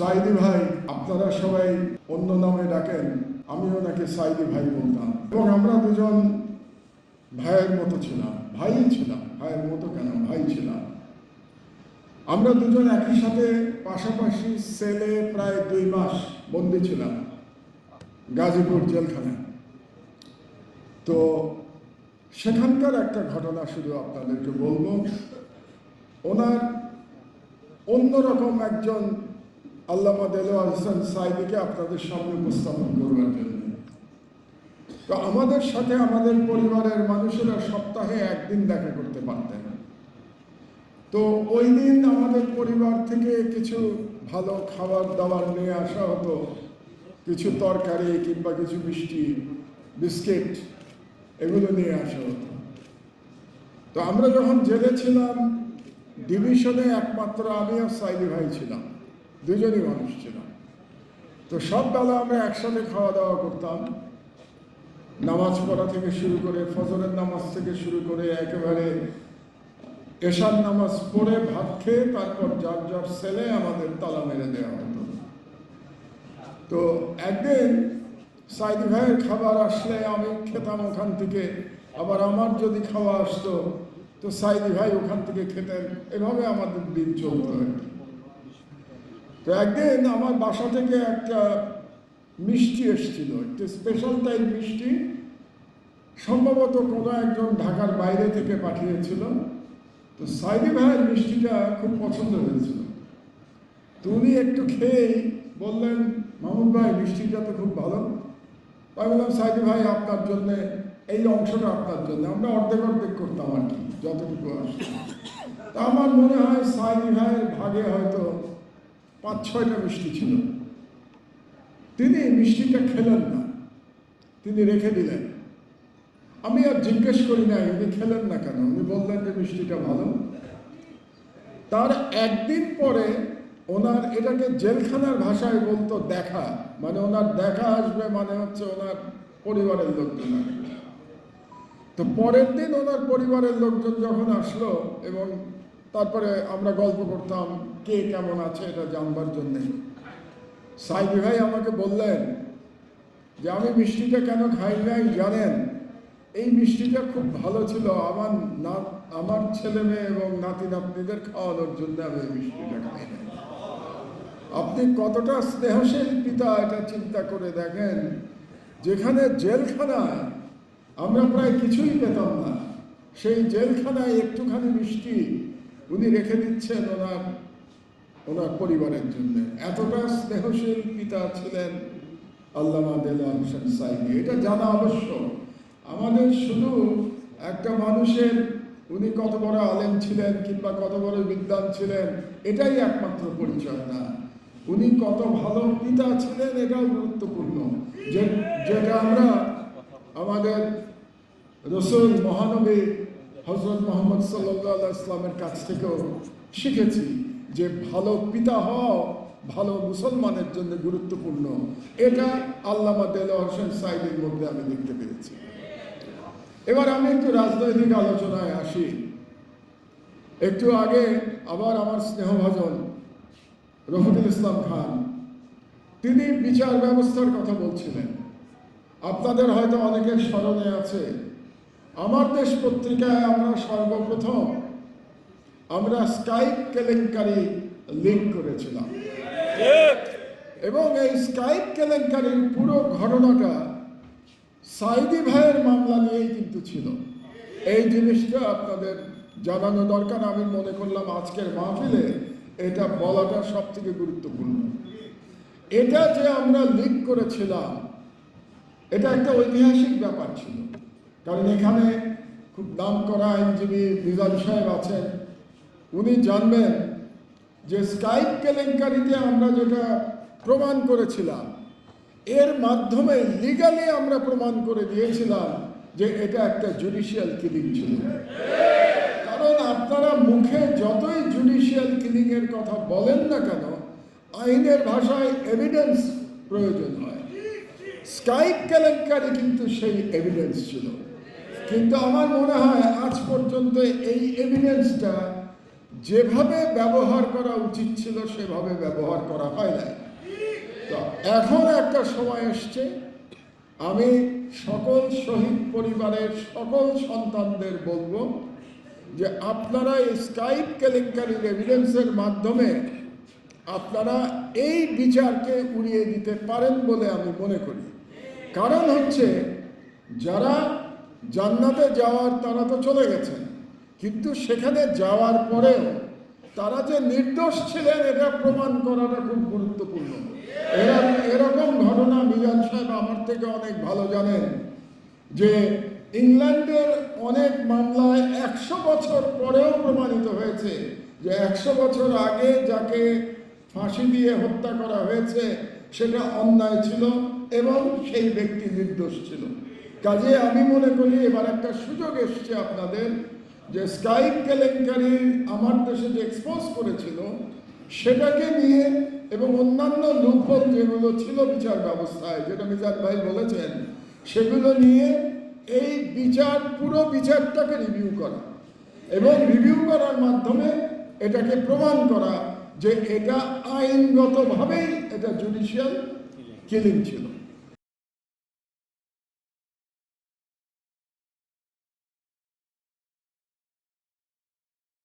সাইদি ভাই, আপনারা সবাই অন্য নামে ডাকেন, আমিও নাকি সাইদি ভাই বলতাম। এবং আমরা দুজন ভাইয়ের মতো ছিলাম, ভাই ছিলাম, ভাইয়ের মতো কেন, ভাই ছিলাম। আমরা দুজন একই সাথে পাশাপাশি সেলে প্রায় দুই মাস বন্দি ছিলাম, গাজীপুর জেলখানায়। তো সেখানকার একটা ঘটনা শুধু আপনাদেরকে বলব, ওনার অন্যরকম একজন আল্লামা দেলোয়ার হোসেন সাইদিকে আপনাদের সামনে উপস্থাপন করবার জন্য। তো আমাদের সাথে আমাদের পরিবারের মানুষেরা সপ্তাহে একদিন দেখা করতে পারতেন। তো ওই দিন আমাদের পরিবার থেকে কিছু ভালো খাবার দাবার নিয়ে আসা হতো। কিছু তরকারি কিংবা কিছু মিষ্টি, বিস্কিট এগুলো নিয়ে আসা হতো। তো আমরা যখন জেলে ছিলাম, ডিভিশনে একমাত্র আমি আর সাইদি ভাই ছিলাম। দুজনই মানুষ ছিলাম তো সব বেলা আমরা একসাথে খাওয়া দাওয়া করতাম। নামাজ পড়া থেকে শুরু করে, ফজরের নামাজ থেকে শুরু করে, একেবারে এশার নামাজ পড়ে, ভাত খেয়ে তারপর যার যার ছেলে আমাদের তালা মেরে দেওয়া হতো। তো একদিন সাইদি ভাইয়ের খাবার আসলে আমি খেতাম ওখান থেকে, আবার আমার যদি খাওয়া আসতো, তো সাইদি ভাই ওখান থেকে খেতেন। এভাবে আমাদের দিন চলতো আর কি। তো একদিন আমার বাসা থেকে একটা মিষ্টি এসেছিল, একটা স্পেশাল টাইপ মিষ্টি। সম্ভবত কোনো একজন ঢাকার বাইরে থেকে পাঠিয়েছিল। তো সাইদি ভাইয়ের মিষ্টিটা খুব পছন্দ হয়েছিল। তো উনি একটু খেয়েই বললেন, মামুন ভাই, মিষ্টিটা তো খুব ভালো। আমি বললাম, সাইদি ভাই, আপনার জন্যে, এই অংশটা আপনার জন্য। আমরা অর্ধেক অর্ধেক করতাম আর কি, যতটুকু আসতো তা আমার মনে হয় সাইদি ভাইয়ের ভাগে হয়তো পাঁচ ছয়টা মিষ্টি ছিল। তিনি মিষ্টিটা খেলেন না। তিনি রেখে দিলেন। আমি আর জিজ্ঞেস করি নাই, উনি খেলেন না কেন? উনি বললেন যে মিষ্টিটা ভালো। তার একদিন পরে ওনার এটাকে জেলখানার ভাষায় বলতো দেখা। মানে ওনার দেখা আসবে মানে হচ্ছে ওনার পরিবারের লোকজন তো পরের দিন ওনার পরিবারের লোকজন যখন আসলো এবং তারপরে আমরা গল্প করতাম, কে কেমন আছে এটা জানবার জন্যে। সাইবি ভাই আমাকে বললেন যে, আমি মিষ্টিটা কেন খাই নাই জানেন? এই মিষ্টিটা খুব ভালো ছিল। আমার না, আমার ছেলে মেয়ে এবং নাতি নাতনিদের খাওয়ানোর জন্য আমি মিষ্টিটা খাই নাই। আপনি কতটা স্নেহশীল পিতা, এটা চিন্তা করে দেখেন। যেখানে জেলখানায় আমরা প্রায় কিছুই পেতাম না, সেই জেলখানায় একটুখানি মিষ্টি উনি রেখে দিচ্ছেন ওনার ওনার পরিবারের জন্য। এতটা স্নেহশীল পিতা ছিলেন আল্লামা দেলান হোসেন সাইদি। এটা জানা অবশ্য আমাদের শুধু একটা মানুষের উনি কত বড় আলেম ছিলেন কিংবা কত বড় বিদ্বান ছিলেন, এটাই একমাত্র পরিচয় না। উনি কত ভালো পিতা ছিলেন, এটাও গুরুত্বপূর্ণ। যে, যেটা আমরা আমাদের রসুল মহানবী হজরত মোহাম্মদ সাল্লাহ ইসলামের কাছ থেকেও শিখেছি যে ভালো পিতা হওয়া ভালো মুসলমানের জন্য গুরুত্বপূর্ণ। এটা আল্লামা দেল হোসেন সাইদের মধ্যে আমি দেখতে পেরেছি এবার আমি একটু রাজনৈতিক আলোচনায় আসি। একটু আগে আবার আমার স্নেহভাজন রফিকুল ইসলাম খান, তিনি বিচার ব্যবস্থার কথা বলছিলেন। আপনাদের হয়তো অনেকের স্মরণে আছে আমার দেশ পত্রিকায় আমরা সর্বপ্রথম আমরা স্কাইপ কেলেঙ্কারি লিঙ্ক করেছিলাম। এবং এই স্কাইপ কেলেঙ্কারির পুরো ঘটনাটা সাইদি ভাইয়ের মামলা নিয়েই কিন্তু ছিল। এই জিনিসটা আপনাদের জানানো দরকার, আমি মনে করলাম আজকের মাহফিলে এটা বলাটা সব থেকে গুরুত্বপূর্ণ। এটা যে আমরা লিঙ্ক করেছিলাম, এটা একটা ঐতিহাসিক ব্যাপার ছিল। কারণ এখানে খুব নাম করা আইনজীবী মিজান সাহেব আছেন। উনি জানবেন যে স্কাইপ কেলেঙ্কারিতে আমরা যেটা প্রমাণ করেছিলাম, এর মাধ্যমে লিগালি আমরা প্রমাণ করে দিয়েছিলাম যে এটা একটা জুডিশিয়াল কিলিং ছিল। কারণ আপনারা মুখে যতই জুডিশিয়াল কিলিং এর কথা বলেন না কেন, আইনের ভাষায় এভিডেন্স প্রয়োজন হয়। স্কাইপ কেলেঙ্কারি কিন্তু সেই এভিডেন্স ছিল। কিন্তু আমার মনে হয় আজ পর্যন্ত এই এভিডেন্সটা যেভাবে ব্যবহার করা উচিত ছিল, সেভাবে ব্যবহার করা হয় নাই। তো এখন একটা সময় এসছে, আমি সকল শহীদ পরিবারের সকল সন্তানদের বলব যে আপনারা স্কাইপ কেলেঙ্কারির এভিডেন্সের মাধ্যমে আপনারা এই বিচারকে উড়িয়ে দিতে পারেন বলে আমি মনে করি। কারণ হচ্ছে, যারা জান্নাতে যাওয়ার তারা তো চলে গেছেন কিন্তু সেখানে যাওয়ার পরেও তারা যে নির্দোষ ছিলেন, এটা প্রমাণ করাটা খুব গুরুত্বপূর্ণ। এরা এরকম ঘটনা মিজান সাহেব আমার থেকে অনেক ভালো জানেন যে ইংল্যান্ডের অনেক মামলায় একশো বছর পরেও প্রমাণিত হয়েছে যে একশো বছর আগে যাকে ফাঁসি দিয়ে হত্যা করা হয়েছে, সেটা অন্যায় ছিল এবং সেই ব্যক্তি নির্দোষ ছিল। কাজে আমি মনে করি এবার একটা সুযোগ এসছে আপনাদের যে স্কাইপ কেলেঙ্কারি আমার দেশে যে এক্সপোজ করেছিল, সেটাকে নিয়ে এবং অন্যান্য লুফল যেগুলো ছিল বিচার ব্যবস্থায়, যেটা মিজান ভাই বলেছেন, সেগুলো নিয়ে এই বিচার, পুরো বিচারটাকে রিভিউ করা এবং রিভিউ করার মাধ্যমে এটাকে প্রমাণ করা যে এটা আইনগতভাবেই এটা জুডিশিয়াল কিলিং ছিল।